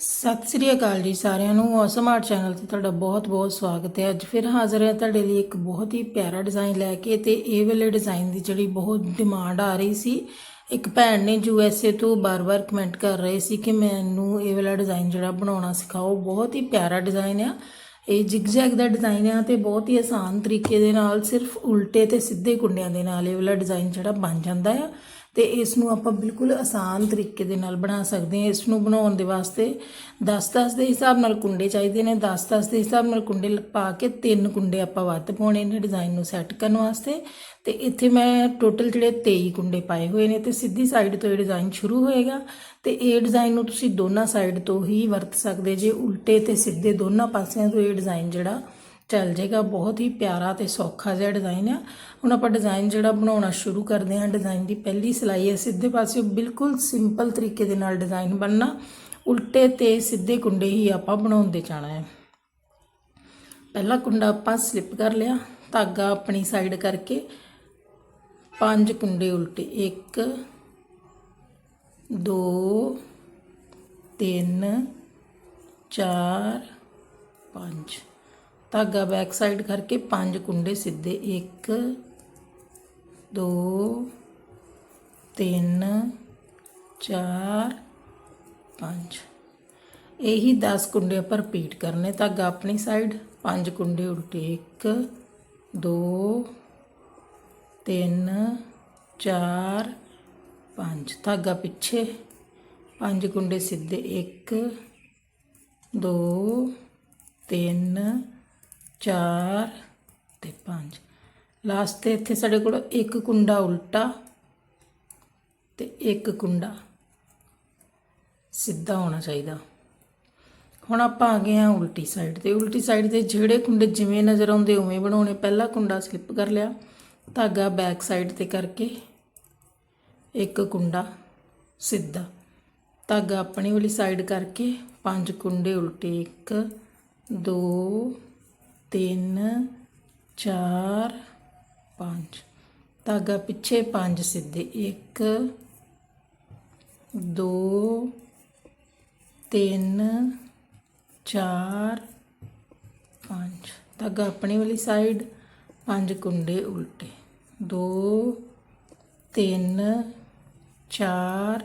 ਸਤਿ ਸ੍ਰੀ ਅਕਾਲ ਜੀ ਸਾਰਿਆਂ ਨੂੰ। ਔਸਮ ਆਰਟ ਚੈਨਲ ਤੇ ਤੁਹਾਡਾ ਬਹੁਤ-ਬਹੁਤ ਸਵਾਗਤ ਹੈ। ਅੱਜ ਫਿਰ ਹਾਜ਼ਰ ਹਾਂ ਤੁਹਾਡੇ ਲਈ ਇੱਕ ਬਹੁਤ ਹੀ ਪਿਆਰਾ ਡਿਜ਼ਾਈਨ ਲੈ ਕੇ ਤੇ ਇਹ ਵਾਲੇ ਡਿਜ਼ਾਈਨ ਦੀ ਜਿਹੜੀ ਬਹੁਤ ਡਿਮਾਂਡ ਆ ਰਹੀ ਸੀ, ਇੱਕ ਭੈਣ ਨੇ ਯੂ ਐਸ ਏ ਤੋਂ ਬਾਰ-ਬਾਰ ਕਮੈਂਟ ਕਰ ਰਹੇ ਸੀ ਕਿ ਮੈਨੂੰ ਇਹ ਵਾਲਾ ਡਿਜ਼ਾਈਨ ਜਿਹੜਾ ਬਣਾਉਣਾ ਸਿਖਾਓ। ਬਹੁਤ ਹੀ ਪਿਆਰਾ ਡਿਜ਼ਾਈਨ ਆ। ਇਹ ਜਿਗਜ਼ੈਗ ਦਾ ਡਿਜ਼ਾਈਨ ਆ ਤੇ ਬਹੁਤ ਹੀ ਆਸਾਨ ਤਰੀਕੇ ਦੇ ਨਾਲ ਸਿਰਫ ਉਲਟੇ ਤੇ ਸਿੱਧੇ ਕੁੰਡਿਆਂ ਦੇ ਨਾਲ ਇਹ ਵਾਲਾ ਡਿਜ਼ਾਈਨ ਜਿਹੜਾ ਬਣ ਜਾਂਦਾ ਆ। ਤੇ ਇਸ ਨੂੰ ਆਪਾਂ ਬਿਲਕੁਲ ਆਸਾਨ ਤਰੀਕੇ ਦੇ ਨਾਲ ਬਣਾ ਸਕਦੇ ਹਾਂ। ਇਸ ਨੂੰ ਬਣਾਉਣ ਦੇ ਵਾਸਤੇ 10-10 ਦੇ ਹਿਸਾਬ ਨਾਲ ਕੁੰਡੇ ਚਾਹੀਦੇ ਨੇ। 10-10 ਦੇ ਹਿਸਾਬ ਨਾਲ ਕੁੰਡੇ ਪਾ ਕੇ ਤਿੰਨ ਕੁੰਡੇ ਆਪਾਂ ਵੱਧ ਪਾਉਣੇ ਨੇ ਡਿਜ਼ਾਈਨ ਨੂੰ ਸੈੱਟ ਕਰਨ ਵਾਸਤੇ। ਤੇ ਇੱਥੇ ਮੈਂ ਟੋਟਲ ਜਿਹੜੇ 23 ਕੁੰਡੇ ਪਾਏ ਹੋਏ ਨੇ ਤੇ ਸਿੱਧੀ ਸਾਈਡ ਤੋਂ ਇਹ ਡਿਜ਼ਾਈਨ ਸ਼ੁਰੂ ਹੋਏਗਾ। ਤੇ ਇਹ ਡਿਜ਼ਾਈਨ ਨੂੰ ਤੁਸੀਂ ਦੋਨਾਂ ਸਾਈਡ ਤੋਂ ਹੀ ਵਰਤ ਸਕਦੇ ਜੇ, ਉਲਟੇ ਤੇ ਸਿੱਧੇ ਦੋਨਾਂ ਪਾਸਿਆਂ ਤੋਂ ਇਹ ਡਿਜ਼ਾਈਨ ਜਿਹੜਾ ਚੱਲ ਜਾਏਗਾ ਬਹੁਤ ਹੀ ਪਿਆਰਾ ਤੇ ਸੌਖਾ ਜਿਹਾ ਡਿਜ਼ਾਈਨ ਆ। ਹੁਣ ਆਪਾਂ ਡਿਜ਼ਾਈਨ ਜਿਹੜਾ ਬਣਾਉਣਾ ਸ਼ੁਰੂ ਕਰਦੇ ਹਾਂ ਡਿਜ਼ਾਈਨ ਦੀ ਪਹਿਲੀ ਸਿਲਾਈ ਹੈ, ਸਿੱਧੇ ਪਾਸੇ ਬਿਲਕੁਲ ਸਿੰਪਲ ਤਰੀਕੇ ਦੇ ਨਾਲ ਡਿਜ਼ਾਈਨ ਬਣਨਾ। ਉਲਟੇ ਤੇ ਸਿੱਧੇ ਕੁੰਡੇ ਹੀ ਆਪਾਂ ਬਣਾਉਂਦੇ ਜਾਣਾ ਹੈ। ਪਹਿਲਾ ਕੁੰਡਾ ਆਪਾਂ ਸਲਿਪ ਕਰ ਲਿਆ, ਧਾਗਾ ਆਪਣੀ ਸਾਈਡ ਕਰਕੇ। ਪੰਜ ਕੁੰਡੇ ਉਲਟੇ 1 2 3 4 5 ਧਾਗਾ ਬੈਕ ਸਾਈਡ ਕਰਕੇ ਪੰਜ ਕੁੰਡੇ ਸਿੱਧੇ। 1 2 3 4 5 ਇਹੀ 10 ਕੁੰਡੇ ਆਪਾਂ ਰਿਪੀਟ ਕਰਨੇ। ਧਾਗਾ ਆਪਣੀ ਸਾਈਡ ਪੰਜ ਕੁੰਡੇ ਉਲਟੇ। 1 2 3 4 5 ਧਾਗਾ ਪਿੱਛੇ, ਪੰਜ ਕੁੰਡੇ ਸਿੱਧੇ। 1 2 3 4 ਤੇ 5 ਲਾਸਟ ਤੇ ਇੱਥੇ ਸਾਡੇ ਕੋਲ ਇੱਕ ਕੁੰਡਾ ਉਲਟਾ ਤੇ ਇੱਕ ਕੁੰਡਾ। ਸਿੱਧਾ ਹੋਣਾ ਚਾਹੀਦਾ। ਹੁਣ ਆਪਾਂ ਆ ਗਏ ਆ ਉਲਟੀ ਸਾਈਡ ਤੇ। ਉਲਟੀ ਸਾਈਡ ਤੇ ਜਿਹੜੇ ਕੁੰਡੇ ਜਿਵੇਂ ਨਜ਼ਰ ਆਉਂਦੇ ਉਵੇਂ ਬਣਾਉਣੇ। ਪਹਿਲਾ ਕੁੰਡਾ ਸਲਿੱਪ ਕਰ ਲਿਆ। ਧਾਗਾ ਬੈਕ ਸਾਈਡ ਤੇ ਕਰਕੇ ਇੱਕ ਕੁੰਡਾ ਸਿੱਧਾ। ਧਾਗਾ ਆਪਣੀ ਵਾਲੀ ਸਾਈਡ ਕਰਕੇ ਪੰਜ ਕੁੰਡੇ ਉਲਟੇ। 1 2 3 4 5 ਧਾਗਾ ਪਿੱਛੇ ਪੰਜ, ਸਿੱਧੇ 1 2 3 4 5 ਧਾਗਾ ਆਪਣੀ ਵਾਲੀ ਸਾਈਡ ਪੰਜ ਕੁੰਡੇ ਉਲਟੇ। 2 3 4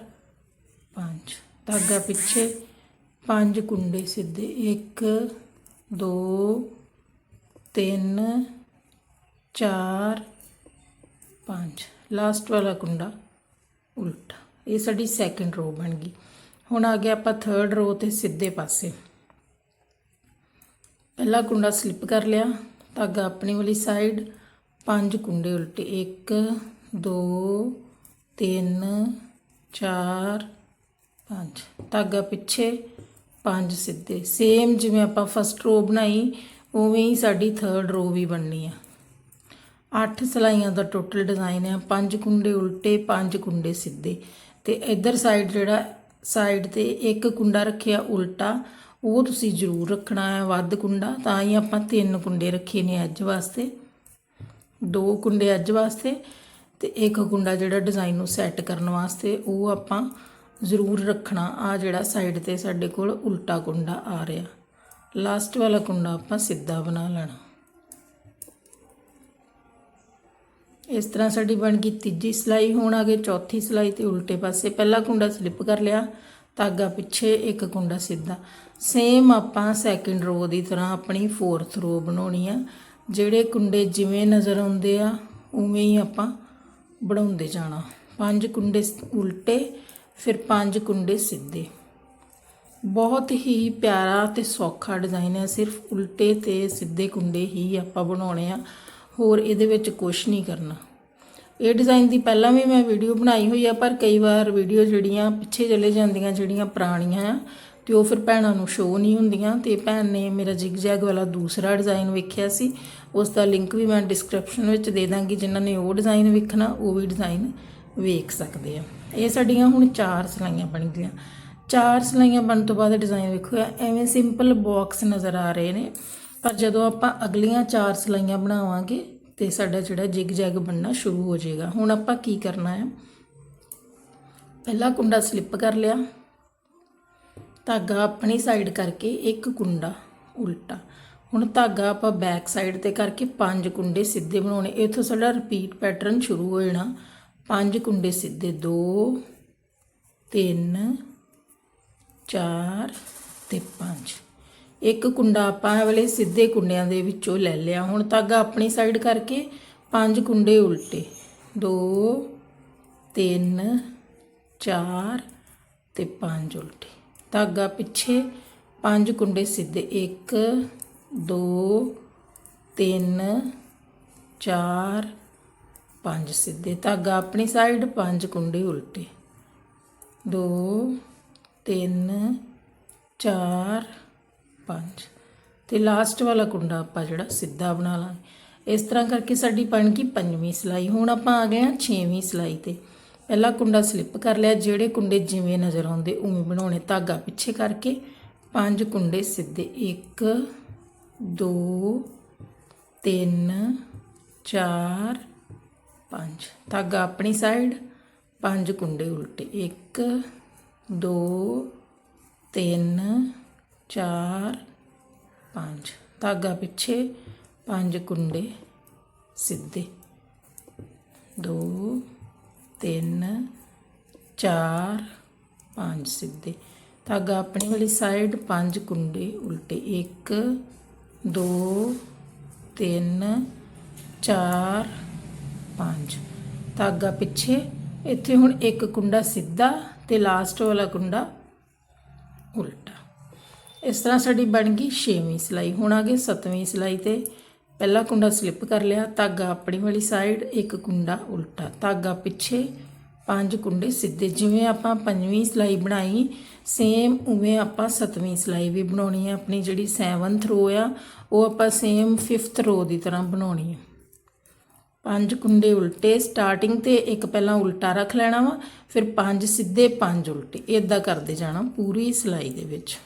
5 ਧਾਗਾ ਪਿੱਛੇ ਪੰਜ ਕੁੰਡੇ, ਸਿੱਧੇ 1 2 3 4 5 ਲਾਸਟ ਵਾਲਾ ਕੁੰਡਾ ਉਲਟਾ ਇਹ ਸਾਡੀ ਸੈਕੰਡ ਰੋ ਬਣ ਗਈ ਹੁਣ ਆ ਗਿਆ ਆਪਾਂ ਥਰਡ ਰੋ ਤੇ ਸਿੱਧੇ ਪਾਸੇ ਪਹਿਲਾ ਕੁੰਡਾ ਸਲਿੱਪ ਕਰ ਲਿਆ ਧਾਗਾ ਆਪਣੀ ਵਾਲੀ ਸਾਈਡ ਪੰਜ ਕੁੰਡੇ ਉਲਟੇ 1 2 3 4 5 ਧਾਗਾ ਪਿੱਛੇ ਪੰਜ ਸਿੱਧੇ ਸੇਮ ਜਿਵੇਂ ਆਪਾਂ ਫਸਟ ਰੋ ਬਣਾਈ ਉਵੇਂ ਹੀ ਸਾਡੀ ਥਰਡ ਰੋ ਵੀ ਬਣਨੀ ਆ। ਅੱਠ ਸਲਾਈਆਂ ਦਾ ਟੋਟਲ ਡਿਜ਼ਾਈਨ ਹੈ ਪੰਜ ਕੁੰਡੇ ਉਲਟੇ, ਪੰਜ ਕੁੰਡੇ ਸਿੱਧੇ। ਤੇ ਇਧਰ ਸਾਈਡ ਜਿਹੜਾ ਸਾਈਡ ਤੇ ਇੱਕ ਕੁੰਡਾ ਰੱਖਿਆ ਉਲਟਾ, ਉਹ ਤੁਸੀਂ ਜ਼ਰੂਰ ਰੱਖਣਾ ਹੈ ਵੱਧ ਕੁੰਡਾ, ਤਾਂ ਹੀ ਆਪਾਂ ਤਿੰਨ ਕੁੰਡੇ ਰੱਖੇ ਨੇ ਅੱਜ ਵਾਸਤੇ। ਦੋ ਕੁੰਡੇ ਅੱਜ ਵਾਸਤੇ ਤੇ ਇੱਕ ਕੁੰਡਾ ਜਿਹੜਾ ਡਿਜ਼ਾਈਨ ਨੂੰ ਸੈੱਟ ਕਰਨ ਵਾਸਤੇ, ਉਹ ਆਪਾਂ ਜ਼ਰੂਰ ਰੱਖਣਾ। ਆ ਜਿਹੜਾ ਸਾਈਡ ਤੇ ਸਾਡੇ ਕੋਲ ਉਲਟਾ ਕੁੰਡਾ ਆ ਰਿਹਾ। ਲਾਸਟ ਵਾਲਾ ਕੁੰਡਾ ਆਪਾਂ ਸਿੱਧਾ ਬਣਾ ਲੈਣਾ। ਇਸ ਤਰ੍ਹਾਂ ਸਾਡੀ ਬਣ ਗਈ ਤੀਜੀ ਸਲਾਈ। ਹੁਣ ਆ ਗਈ ਚੌਥੀ ਸਲਾਈ ਤੇ ਉਲਟੇ ਪਾਸੇ ਪਹਿਲਾ ਕੁੰਡਾ ਸਲਿੱਪ ਕਰ ਲਿਆ, ਧਾਗਾ ਪਿੱਛੇ ਇੱਕ ਕੁੰਡਾ ਸਿੱਧਾ। ਸੇਮ ਆਪਾਂ ਸੈਕਿੰਡ ਰੋ ਦੀ ਤਰ੍ਹਾਂ ਆਪਣੀ ਫੋਰਥ ਰੋ ਬਣਾਉਣੀ ਆ। ਜਿਹੜੇ ਕੁੰਡੇ ਜਿਵੇਂ ਨਜ਼ਰ ਆਉਂਦੇ ਆ, ਉਵੇਂ ਹੀ ਆਪਾਂ ਬਣਾਉਂਦੇ ਜਾਣਾ। ਪੰਜ ਕੁੰਡੇ ਉਲਟੇ, ਫਿਰ ਪੰਜ ਕੁੰਡੇ ਸਿੱਧੇ। ਬਹੁਤ ਹੀ ਪਿਆਰਾ ਤੇ ਸੌਖਾ ਡਿਜ਼ਾਈਨ ਹੈ। ਸਿਰਫ ਉਲਟੇ ਤੇ ਸਿੱਧੇ ਕੁੰਡੇ ਹੀ ਆਪਾਂ ਬਣਾਉਣੇ ਆ। ਹੋਰ ਇਹਦੇ ਵਿੱਚ ਕੁਝ ਨਹੀਂ ਕਰਨਾ। ਇਹ ਡਿਜ਼ਾਈਨ ਦੀ ਪਹਿਲਾਂ ਵੀ ਮੈਂ ਵੀਡੀਓ ਬਣਾਈ ਹੋਈ ਆ, ਪਰ ਕਈ ਵਾਰ ਵੀਡੀਓ ਜਿਹੜੀਆਂ ਪਿੱਛੇ ਚਲੇ ਜਾਂਦੀਆਂ, ਜਿਹੜੀਆਂ ਪੁਰਾਣੀਆਂ ਆ, ਤੇ ਉਹ ਫਿਰ ਭੈਣਾਂ ਨੂੰ ਸ਼ੋਅ ਨਹੀਂ ਹੁੰਦੀਆਂ। ਤੇ ਭੈਣ ਨੇ ਮੇਰਾ ਜਿਗਜੈਗ ਵਾਲਾ ਦੂਸਰਾ ਡਿਜ਼ਾਈਨ ਵੇਖਿਆ ਸੀ। ਉਸ ਦਾ ਲਿੰਕ ਵੀ ਮੈਂ ਡਿਸਕ੍ਰਿਪਸ਼ਨ ਵਿੱਚ ਦੇ ਦਾਂਗੀ। ਜਿਨ੍ਹਾਂ ਨੇ ਉਹ ਡਿਜ਼ਾਈਨ ਵੇਖਣਾ, ਉਹ ਵੀ ਡਿਜ਼ਾਈਨ ਵੇਖ ਸਕਦੇ ਆ। ਇਹ ਸਾਡੀਆਂ ਹੁਣ ਚਾਰ ਸਲਾਈਆਂ ਬਣ ਗਈਆਂ। ਚਾਰ ਸਲਾਈਆਂ ਬਣਨ ਤੋਂ ਬਾਅਦ ਡਿਜ਼ਾਈਨ ਵੇਖੋ ਐਵੇਂ ਸਿੰਪਲ ਬਾਕਸ ਨਜ਼ਰ ਆ ਰਹੇ ਨੇ। ਪਰ ਜਦੋਂ ਆਪਾਂ ਅਗਲੀਆਂ ਚਾਰ ਸਲਾਈਆਂ ਬਣਾਵਾਂਗੇ ਤੇ ਸਾਡਾ ਜਿਹੜਾ ਜਿਗ ਜੈਗ ਬਣਨਾ ਸ਼ੁਰੂ ਹੋ ਜਾਏਗਾ। ਹੁਣ ਆਪਾਂ ਕੀ ਕਰਨਾ ਹੈ? ਪਹਿਲਾ ਕੁੰਡਾ ਸਲਿੱਪ ਕਰ ਲਿਆ। ਧਾਗਾ ਆਪਣੀ ਸਾਈਡ ਕਰਕੇ ਇੱਕ ਕੁੰਡਾ ਉਲਟਾ। ਹੁਣ ਧਾਗਾ ਆਪਾਂ ਬੈਕ ਸਾਈਡ ਤੇ ਕਰਕੇ ਪੰਜ ਕੁੰਡੇ ਸਿੱਧੇ ਬਣਾਉਣੇ। ਇੱਥੋਂ ਸਾਡਾ ਰਿਪੀਟ ਪੈਟਰਨ ਸ਼ੁਰੂ ਹੋ ਜਾਣਾ। ਪੰਜ ਕੁੰਡੇ ਸਿੱਧੇ 2 3 4 ਤੇ 5 ਇੱਕ ਕੁੰਡਾ ਆਪਾਂ ਇਹ ਵਾਲੇ ਸਿੱਧੇ ਕੁੰਡਿਆਂ ਦੇ ਵਿੱਚੋਂ ਲੈ ਲਿਆ। ਹੁਣ ਧਾਗਾ ਆਪਣੀ ਸਾਈਡ ਕਰਕੇ ਪੰਜ ਕੁੰਡੇ ਉਲਟੇ। 2 3 4 ਤੇ 5 ਉਲਟੇ। ਧਾਗਾ ਪਿੱਛੇ ਪੰਜ ਕੁੰਡੇ ਸਿੱਧੇ। 1 2 3 4 5 ਸਿੱਧੇ। ਧਾਗਾ ਆਪਣੀ ਸਾਈਡ ਪੰਜ ਕੁੰਡੇ ਉਲਟੇ। 2 3 4 5 ਤੇ ਲਾਸਟ ਵਾਲਾ ਕੁੰਡਾ ਆਪਾਂ ਜਿਹੜਾ ਸਿੱਧਾ ਬਣਾ ਲਾਂਗੇ। ਇਸ ਤਰ੍ਹਾਂ ਕਰਕੇ ਸਾਡੀ ਬਣ ਗਈ ਪੰਜਵੀਂ ਸਿਲਾਈ। ਹੁਣ ਆਪਾਂ ਆ ਗਏ ਹਾਂ ਛੇਵੀਂ ਸਿਲਾਈ ਤੇ। ਪਹਿਲਾ ਕੁੰਡਾ ਸਲਿੱਪ ਕਰ ਲਿਆ। ਜਿਹੜੇ ਕੁੰਡੇ ਜਿਵੇਂ ਨਜ਼ਰ ਆਉਂਦੇ ਉਵੇਂ ਬਣਾਉਣੇ ਧਾਗਾ ਪਿੱਛੇ ਕਰਕੇ। ਪੰਜ ਕੁੰਡੇ ਸਿੱਧੇ। 1 2 3 4 5 ਧਾਗਾ ਆਪਣੀ ਸਾਈਡ ਪੰਜ ਕੁੰਡੇ ਉਲਟੇ। 1 2 3 4 5 ਧਾਗਾ ਪਿੱਛੇ ਪੰਜ ਕੁੰਡੇ ਸਿੱਧੇ। 2 3 4 5 ਸਿੱਧੇ। ਧਾਗਾ ਆਪਣੀ ਵਾਲੀ ਸਾਈਡ ਪੰਜ ਕੁੰਡੇ ਉਲਟੇ। 1 2 3 4 5 ਧਾਗਾ ਪਿੱਛੇ ਇੱਥੇ ਹੁਣ ਇੱਕ ਕੁੰਡਾ ਸਿੱਧਾ ਤੇ ਲਾਸਟ ਵਾਲਾ ਕੁੰਡਾ ਉਲਟਾ। ਇਸ ਤਰ੍ਹਾਂ ਸਾਡੀ ਬਣ ਗਈ 6ਵੀਂ ਸਿਲਾਈ। ਹੁਣ ਆ ਗਏ 7ਵੀਂ ਸਿਲਾਈ ਤੇ ਪਹਿਲਾ ਕੁੰਡਾ ਸਲਿੱਪ ਕਰ ਲਿਆ। ਧਾਗਾ ਆਪਣੀ ਵਾਲੀ ਸਾਈਡ ਇੱਕ ਕੁੰਡਾ ਉਲਟਾ। ਧਾਗਾ ਪਿੱਛੇ ਪੰਜ ਕੁੰਡੇ ਸਿੱਧੇ। ਜਿਵੇਂ ਆਪਾਂ ਪੰਜਵੀਂ ਸਿਲਾਈ ਬਣਾਈ ਸੇਮ ਉਵੇਂ ਆਪਾਂ ਸੱਤਵੀਂ ਸਿਲਾਈ ਵੀ ਬਣਾਉਣੀ ਹੈ ਆਪਣੀ ਜਿਹੜੀ 7th ਰੋ ਆ, ਉਹ ਆਪਾਂ ਸੇਮ 5th ਰੋ ਦੀ ਤਰ੍ਹਾਂ ਬਣਾਉਣੀ ਹੈ ਪੰਜ ਕੁੰਡੇ ਉਲਟੇ ਸਟਾਰਟਿੰਗ ਤੇ ਇੱਕ ਪਹਿਲਾਂ ਉਲਟਾ ਰੱਖ ਲੈਣਾ ਵਾ, ਫਿਰ ਪੰਜ ਸਿੱਧੇ, ਪੰਜ ਉਲਟੇ। ਇਦਾਂ ਕਰਦੇ ਜਾਣਾ ਪੂਰੀ ਸਿਲਾਈ ਦੇ ਵਿੱਚ।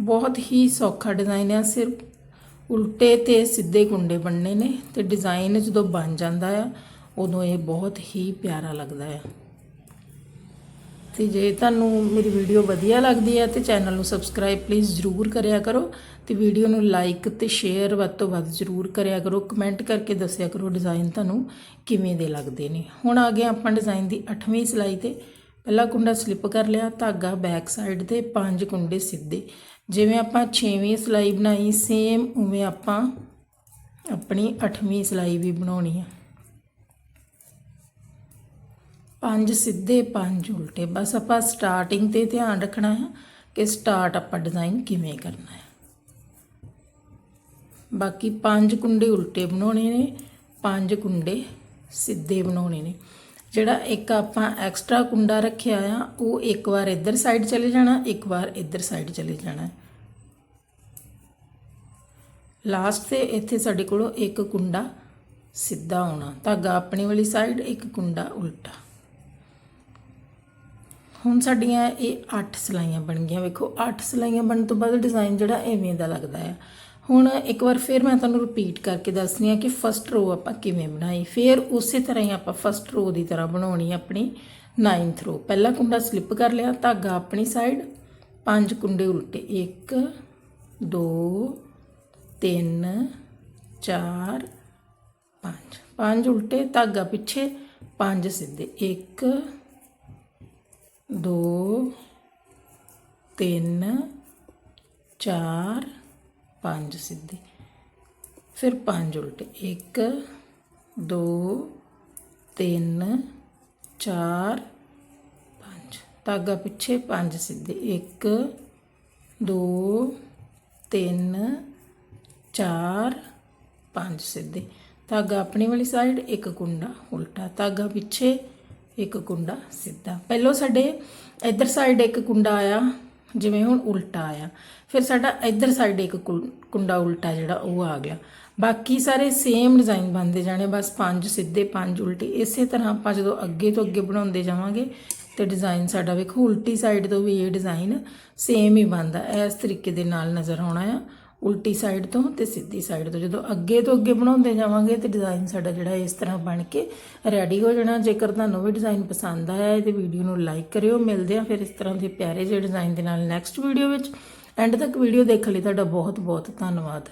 ਬਹੁਤ ਹੀ ਸੌਖਾ ਡਿਜ਼ਾਈਨ ਹੈ ਸਿਰਫ ਉਲਟੇ ਤੇ ਸਿੱਧੇ ਕੁੰਡੇ ਬਣਨੇ ਨੇ ਤੇ ਡਿਜ਼ਾਈਨ ਜਦੋਂ ਬਣ ਜਾਂਦਾ ਆ, ਉਦੋਂ ਇਹ ਬਹੁਤ ਹੀ ਪਿਆਰਾ ਲੱਗਦਾ ਆ। ਤੇ ਜੇ ਤੁਹਾਨੂੰ ਮੇਰੀ ਵੀਡੀਓ ਵਧੀਆ ਲੱਗਦੀ ਹੈ ਤੇ ਚੈਨਲ ਨੂੰ ਸਬਸਕ੍ਰਾਈਬ ਪਲੀਜ਼ ਜ਼ਰੂਰ ਕਰਿਆ ਕਰੋ ਤੇ ਵੀਡੀਓ ਨੂੰ ਲਾਈਕ ਤੇ ਸ਼ੇਅਰ ਵੱਧ ਤੋਂ ਵੱਧ ਜ਼ਰੂਰ ਕਰਿਆ ਕਰੋ ਕਮੈਂਟ ਕਰਕੇ ਦੱਸਿਆ ਕਰੋ ਡਿਜ਼ਾਈਨ ਤੁਹਾਨੂੰ ਕਿਵੇਂ ਦੇ ਲੱਗਦੇ ਨੇ। ਹੁਣ ਆ ਗਏ ਆਪਾਂ ਡਿਜ਼ਾਈਨ ਦੀ 8ਵੀਂ ਸਿਲਾਈ ਤੇ। ਪਹਿਲਾ ਕੁੰਡਾ ਸਲਿੱਪ ਕਰ ਲਿਆ, ਧਾਗਾ ਬੈਕ ਸਾਈਡ ਤੇ, ਪੰਜ ਕੁੰਡੇ ਸਿੱਧੇ। ਜਿਵੇਂ ਆਪਾਂ 6ਵੀਂ ਸਿਲਾਈ ਬਣਾਈ ਸੇਮ ਉਵੇਂ ਆਪਾਂ ਆਪਣੀ 8ਵੀਂ ਸਿਲਾਈ ਵੀ ਬਣਾਉਣੀ ਆ। ਪੰਜ ਸਿੱਧੇ, ਪੰਜ ਉਲਟੇ। ਬਸ ਆਪਾਂ ਸਟਾਰਟਿੰਗ ਤੇ ਧਿਆਨ ਰੱਖਣਾ ਹੈ ਕਿ ਸਟਾਰਟ ਆਪਾਂ ਡਿਜ਼ਾਈਨ ਕਿਵੇਂ ਕਰਨਾ ਹੈ। ਬਾਕੀ ਪੰਜ ਕੁੰਡੇ ਉਲਟੇ ਬਣਾਉਣੇ ਨੇ, ਪੰਜ ਕੁੰਡੇ ਸਿੱਧੇ ਬਣਾਉਣੇ ਨੇ। ਜਿਹੜਾ ਇੱਕ ਆਪਾਂ ਐਕਸਟਰਾ ਕੁੰਡਾ ਰੱਖਿਆ ਆ, ਉਹ ਇੱਕ ਵਾਰ ਇੱਧਰ ਸਾਈਡ ਚਲੇ ਜਾਣਾ, ਇੱਕ ਵਾਰ ਇੱਧਰ ਸਾਈਡ ਚਲੇ ਜਾਣਾ ਲਾਸਟ ਤੇ ਇੱਥੇ ਸਾਡੇ ਕੋਲ ਇੱਕ ਕੁੰਡਾ ਸਿੱਧਾ ਆਉਣਾ। ਧਾਗਾ ਆਪਣੀ ਵਾਲੀ ਸਾਈਡ ਇੱਕ ਕੁੰਡਾ ਉਲਟਾ। ਹੁਣ ਸਾਡੀਆਂ ਇਹ 8 ਸਲਾਈਆਂ ਬਣ ਗਈਆਂ। ਵੇਖੋ 8 ਸਲਾਈਆਂ ਬਣਨ ਤੋਂ ਬਾਅਦ ਡਿਜ਼ਾਈਨ ਜਿਹੜਾ ਐਵੇਂ ਦਾ ਲੱਗਦਾ ਹੈ। ਹੁਣ ਇੱਕ ਵਾਰ ਫਿਰ ਮੈਂ ਤੁਹਾਨੂੰ ਰਿਪੀਟ ਕਰਕੇ ਦੱਸਦੀ ਆ ਕਿ ਫਸਟ ਰੋ ਆਪਾਂ ਕਿਵੇਂ ਬਣਾਈ। ਫਿਰ ਉਸੇ ਤਰ੍ਹਾਂ ਹੀ ਆਪਾਂ ਫਸਟ ਰੋ ਦੀ ਤਰ੍ਹਾਂ ਬਣਾਉਣੀ ਆਪਣੀ 9th ਰੋ ਪਹਿਲਾ ਕੁੰਡਾ ਸਲਿੱਪ ਕਰ ਲਿਆ, ਧਾਗਾ ਆਪਣੀ ਸਾਈਡ ਪੰਜ ਕੁੰਡੇ ਉਲਟੇ। 1 2 3 4 5 ਪੰਜ ਉਲਟੇ, ਧਾਗਾ ਪਿੱਛੇ, ਪੰਜ ਸਿੱਧੇ। 1 2 3 4 5 ਸਿੱਧੇ। ਫਿਰ ਪੰਜ ਉਲਟੇ। 1 2 3 4 5 ਧਾਗਾ ਪਿੱਛੇ ਪੰਜ ਸਿੱਧੇ। 1 2 3 4 5 ਸਿੱਧੇ। ਧਾਗਾ ਆਪਣੀ ਵਾਲੀ ਸਾਈਡ ਇੱਕ ਕੁੰਡਾ ਉਲਟਾ। ਧਾਗਾ ਪਿੱਛੇ ਇੱਕ ਕੁੰਡਾ ਸਿੱਧਾ। ਪਹਿਲਾਂ ਸਾਡੇ ਇੱਧਰ ਸਾਈਡ ਇੱਕ ਕੁੰਡਾ ਆਇਆ, ਜਿਵੇਂ ਹੁਣ ਉਲਟਾ ਆਇਆ। ਫਿਰ ਸਾਡਾ ਇੱਧਰ ਸਾਈਡ ਇੱਕ ਕੁੰ- ਕੁੰਡਾ ਉਲਟਾ ਜਿਹੜਾ, ਉਹ ਆ ਗਿਆ। ਬਾਕੀ ਸਾਰੇ ਸੇਮ ਡਿਜ਼ਾਈਨ ਬਣਦੇ ਜਾਣੇ, ਬਸ ਪੰਜ ਸਿੱਧੇ, ਪੰਜ ਉਲਟੇ। ਇਸੇ ਤਰ੍ਹਾਂ ਆਪਾਂ ਜਦੋਂ ਅੱਗੇ ਤੋਂ ਅੱਗੇ ਬਣਾਉਂਦੇ ਜਾਵਾਂਗੇ, ਤੇ ਡਿਜ਼ਾਈਨ ਸਾਡਾ ਵੇਖੋ, ਉਲਟੀ ਸਾਈਡ ਤੋਂ ਵੀ ਇਹ ਡਿਜ਼ਾਈਨ ਸੇਮ ਹੀ ਬਣਦਾ। ਇਸ ਤਰੀਕੇ ਦੇ ਨਾਲ ਨਜ਼ਰ ਆਉਣਾ ਆ। ਉਲਟੀ ਸਾਈਡ ਤੋਂ ਤੇ ਸਿੱਧੀ ਸਾਈਡ ਤੋਂ। ਜਦੋਂ ਅੱਗੇ ਤੋਂ ਅੱਗੇ ਬਣਾਉਂਦੇ ਜਾਵਾਂਗੇ ਤੇ ਡਿਜ਼ਾਈਨ ਸਾਡਾ ਜਿਹੜਾ ਇਸ ਤਰ੍ਹਾਂ ਬਣ ਕੇ ਰੈਡੀ ਹੋ ਜਾਣਾ। ਜੇਕਰ ਤੁਹਾਨੂੰ ਵੀ ਡਿਜ਼ਾਈਨ ਪਸੰਦ ਆਇਆ ਹੈ ਤੇ ਵੀਡੀਓ ਨੂੰ ਲਾਈਕ ਕਰਿਓ। ਮਿਲਦੇ ਆ ਫਿਰ ਇਸ ਤਰ੍ਹਾਂ ਦੇ ਪਿਆਰੇ ਜਿਹੇ ਡਿਜ਼ਾਈਨ ਦੇ ਨਾਲ ਨੈਕਸਟ ਵੀਡੀਓ ਵਿੱਚ। ਐਂਡ ਤੱਕ ਵੀਡੀਓ ਦੇਖਣ ਲਈ ਤੁਹਾਡਾ ਬਹੁਤ ਬਹੁਤ ਧੰਨਵਾਦ।